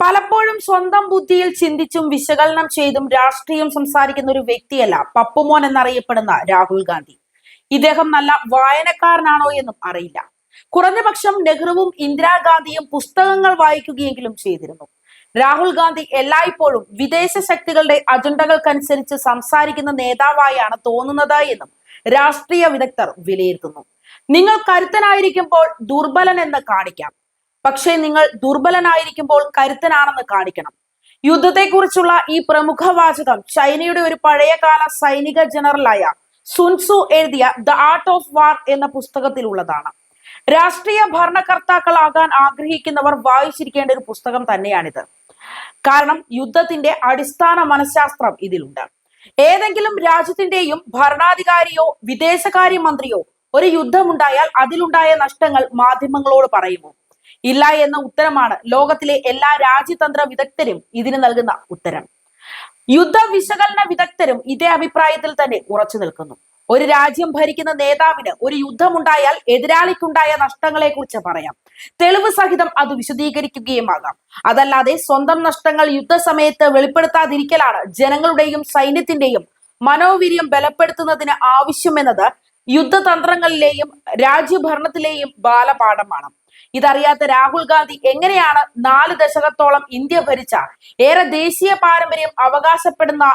പലപ്പോഴും സ്വന്തം ബുദ്ധിയിൽ ചിന്തിച്ചും വിശകലനം ചെയ്തും രാഷ്ട്രീയം സംസാരിക്കുന്ന ഒരു വ്യക്തിയല്ല പപ്പുമോൻ എന്നറിയപ്പെടുന്ന രാഹുൽ ഗാന്ധി. ഇദ്ദേഹം നല്ല വായനക്കാരനാണോ എന്നും അറിയില്ല. കുറഞ്ഞപക്ഷം നെഹ്റുവും ഇന്ദിരാഗാന്ധിയും പുസ്തകങ്ങൾ വായിക്കുകയെങ്കിലും ചെയ്തിരുന്നു. രാഹുൽ ഗാന്ധി എല്ലായ്പ്പോഴും വിദേശ ശക്തികളുടെ അജണ്ടകൾക്കനുസരിച്ച് സംസാരിക്കുന്ന നേതാവായാണ് തോന്നുന്നത് എന്നും രാഷ്ട്രീയ വിദഗ്ധർ വിലയിരുത്തുന്നു. നിങ്ങൾ കരുത്തനായിരിക്കുമ്പോൾ ദുർബലൻ എന്ന് കാണിക്കാം. പക്ഷേ നിങ്ങൾ ദുർബലനായിരിക്കുമ്പോൾ കരുത്തനാണെന്ന് കാണിക്കണം. യുദ്ധത്തെക്കുറിച്ചുള്ള ഈ പ്രമുഖ വാചകം ചൈനയുടെ ഒരു പഴയകാല സൈനിക ജനറലായ സുൻസു എഴുതിയ ദ ആർട്ട് ഓഫ് വാർ എന്ന പുസ്തകത്തിലുള്ളതാണ്. രാഷ്ട്രീയ ഭരണകർത്താക്കളാകാൻ ആഗ്രഹിക്കുന്നവർ വായിച്ചിരിക്കേണ്ട ഒരു പുസ്തകം തന്നെയാണിത്. കാരണം യുദ്ധത്തിന്റെ അടിസ്ഥാന മനഃശാസ്ത്രം ഇതിലുണ്ട്. ഏതെങ്കിലും രാജ്യത്തിന്റെയും ഭരണാധികാരിയോ വിദേശകാര്യമന്ത്രിയോ ഒരു യുദ്ധമുണ്ടായാൽ അതിലുണ്ടായ നഷ്ടങ്ങൾ മാധ്യമങ്ങളോട് പറയുമോ? ഇല്ല എന്ന ഉത്തരമാണ് ലോകത്തിലെ എല്ലാ രാജ്യതന്ത്ര വിദഗ്ധരും ഇതിന് നൽകുന്ന ഉത്തരം. യുദ്ധ വിശകലന വിദഗ്ധരും ഇതേ അഭിപ്രായത്തിൽ തന്നെ ഉറച്ചു നിൽക്കുന്നു. ഒരു രാജ്യം ഭരിക്കുന്ന നേതാവിന് ഒരു യുദ്ധമുണ്ടായാൽ എതിരാളിക്കുണ്ടായ നഷ്ടങ്ങളെ കുറിച്ച് പറയാം. തെളിവ് സഹിതം അത് വിശദീകരിക്കുകയുമാകാം. അതല്ലാതെ സ്വന്തം നഷ്ടങ്ങൾ യുദ്ധസമയത്ത് വെളിപ്പെടുത്താതിരിക്കലാണ് ജനങ്ങളുടെയും സൈന്യത്തിന്റെയും മനോവീര്യം ബലപ്പെടുത്തുന്നതിന് ആവശ്യമെന്നത് യുദ്ധതന്ത്രങ്ങളിലെയും രാജ്യഭരണത്തിലെയും ബാലപാഠമാണ്. ഇതറിയാത്ത രാഹുൽ ഗാന്ധി എങ്ങനെയാണ് നാല് ദശകത്തോളം ഇന്ത്യ ഭരിച്ച? ഏറെ ദേശീയ പാരമ്പര്യം അവകാശപ്പെടുന്ന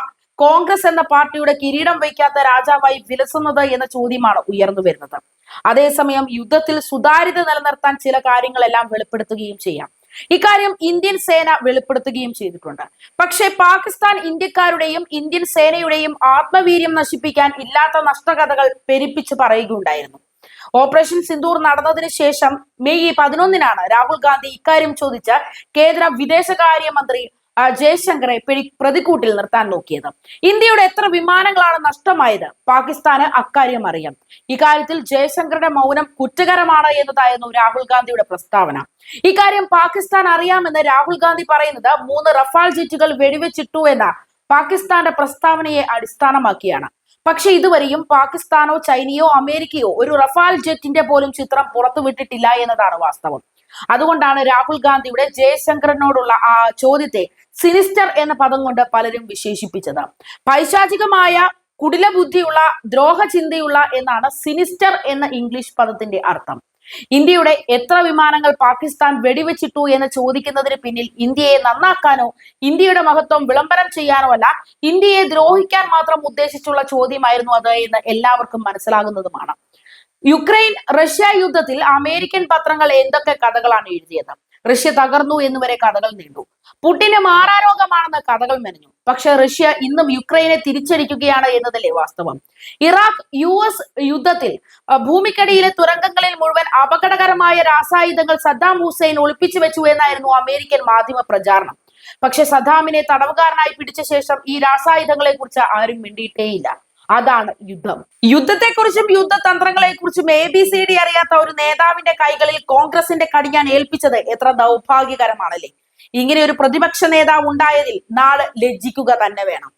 കോൺഗ്രസ് എന്ന പാർട്ടിയുടെ കിരീടം വയ്ക്കാത്ത രാജാവായി വിലസുന്നത് എന്ന ചോദ്യമാണ് ഉയർന്നു വരുന്നത്. അതേസമയം യുദ്ധത്തിൽ സുതാര്യത നിലനിർത്താൻ ചില കാര്യങ്ങളെല്ലാം വെളിപ്പെടുത്തുകയും ചെയ്യാം. ഇക്കാര്യം ഇന്ത്യൻ സേന വെളിപ്പെടുത്തുകയും ചെയ്തിട്ടുണ്ട്. പക്ഷേ പാകിസ്ഥാൻ ഇന്ത്യക്കാരുടെയും ഇന്ത്യൻ സേനയുടെയും ആത്മവീര്യം നശിപ്പിക്കാൻ ഇല്ലാത്ത നഷ്ടകഥകൾ പെരുപ്പിച്ച് പറയുകയുണ്ടായിരുന്നു. ഓപ്പറേഷൻ സിന്ദൂർ നടന്നതിന് ശേഷം മെയ് പതിനൊന്നിനാണ് രാഹുൽ ഗാന്ധി ഇക്കാര്യം ചോദിച്ച കേന്ദ്ര വിദേശകാര്യമന്ത്രി ജയശങ്കറെ പ്രതിക്കൂട്ടിൽ നിർത്താൻ നോക്കിയത്. ഇന്ത്യയുടെ എത്ര വിമാനങ്ങളാണ് നഷ്ടമായത്? പാകിസ്ഥാന് അക്കാര്യം അറിയാം. ഇക്കാര്യത്തിൽ ജയശങ്കറുടെ മൗനം കുറ്റകരമാണ് എന്നതായിരുന്നു രാഹുൽ ഗാന്ധിയുടെ പ്രസ്താവന. ഇക്കാര്യം പാകിസ്ഥാൻ അറിയാമെന്ന് രാഹുൽ ഗാന്ധി പറയുന്നത് മൂന്ന് റഫാൽ ജെറ്റുകൾ വെടിവെച്ചിട്ടു എന്ന പാകിസ്ഥാന്റെ പ്രസ്താവനയെ അടിസ്ഥാനമാക്കിയാണ്. പക്ഷെ ഇതുവരെയും പാകിസ്ഥാനോ ചൈനയോ അമേരിക്കയോ ഒരു റഫാൽ ജെറ്റിന്റെ പോലും ചിത്രം പുറത്തുവിട്ടിട്ടില്ല എന്നതാണ് വാസ്തവം. അതുകൊണ്ടാണ് രാഹുൽ ഗാന്ധിയുടെ ജയശങ്കറിനോടുള്ള ആ ചോദ്യത്തെ സിനിസ്റ്റർ എന്ന പദം കൊണ്ട് പലരും വിശേഷിപ്പിച്ചത്. പൈശാചികമായ കുടില ബുദ്ധിയുള്ള ദ്രോഹചിന്തയുള്ള എന്നാണ് സിനിസ്റ്റർ എന്ന ഇംഗ്ലീഷ് പദത്തിന്റെ അർത്ഥം. ഇന്ത്യയുടെ എത്ര വിമാനങ്ങൾ പാകിസ്ഥാൻ വെടിവെച്ചിട്ടു എന്ന് ചോദിക്കുന്നതിന് പിന്നിൽ ഇന്ത്യയെ നന്നാക്കാനോ ഇന്ത്യയുടെ മഹത്വം വിളംബരം ചെയ്യാനോ അല്ല ഇന്ത്യയെ ദ്രോഹിക്കാൻ മാത്രം ഉദ്ദേശിച്ചുള്ള ചോദ്യമായിരുന്നു അത് എന്ന് എല്ലാവർക്കും മനസ്സിലാകുന്നതുമാണ്. യുക്രൈൻ റഷ്യ യുദ്ധത്തിൽ അമേരിക്കൻ പത്രങ്ങൾ എന്തൊക്കെ കഥകളാണ് എഴുതിയത്? റഷ്യ തകർന്നു എന്ന് വരെ കഥകൾ നീണ്ടു. പുടിന് മാറാരോഗമാണെന്ന് കഥകൾ മെനഞ്ഞു. പക്ഷെ റഷ്യ ഇന്നും യുക്രൈനെ തിരിച്ചടിക്കുകയാണ് എന്നതല്ലേ വാസ്തവം. ഇറാഖ് യു എസ് യുദ്ധത്തിൽ ഭൂമിക്കടിയിലെ തുരങ്കങ്ങളിൽ മുഴുവൻ അപകടകരമായ രാസായുധങ്ങൾ സദ്ദാം ഹുസൈൻ ഒളിപ്പിച്ചു വെച്ചു എന്നായിരുന്നു അമേരിക്കൻ മാധ്യമ പ്രചാരണം. പക്ഷെ സദ്ദാമിനെ തടവുകാരനായി പിടിച്ച ശേഷം ഈ രാസായുധങ്ങളെ കുറിച്ച് ആരും മിണ്ടിയിട്ടേയില്ല. അതാണ് യുദ്ധം. യുദ്ധത്തെക്കുറിച്ചും യുദ്ധതന്ത്രങ്ങളെ കുറിച്ചും എ ബി സി ഡി അറിയാത്ത ഒരു നേതാവിന്റെ കൈകളിൽ കോൺഗ്രസിന്റെ കടിയാൻ ഏൽപ്പിച്ചത് എത്ര ദൗർഭാഗ്യകരമാണല്ലേ? ഇങ്ങനെ ഒരു പ്രതിപക്ഷ നേതാവ് ഉണ്ടായതിൽ നാളെ ലജ്ജിക്കുക തന്നെ വേണം.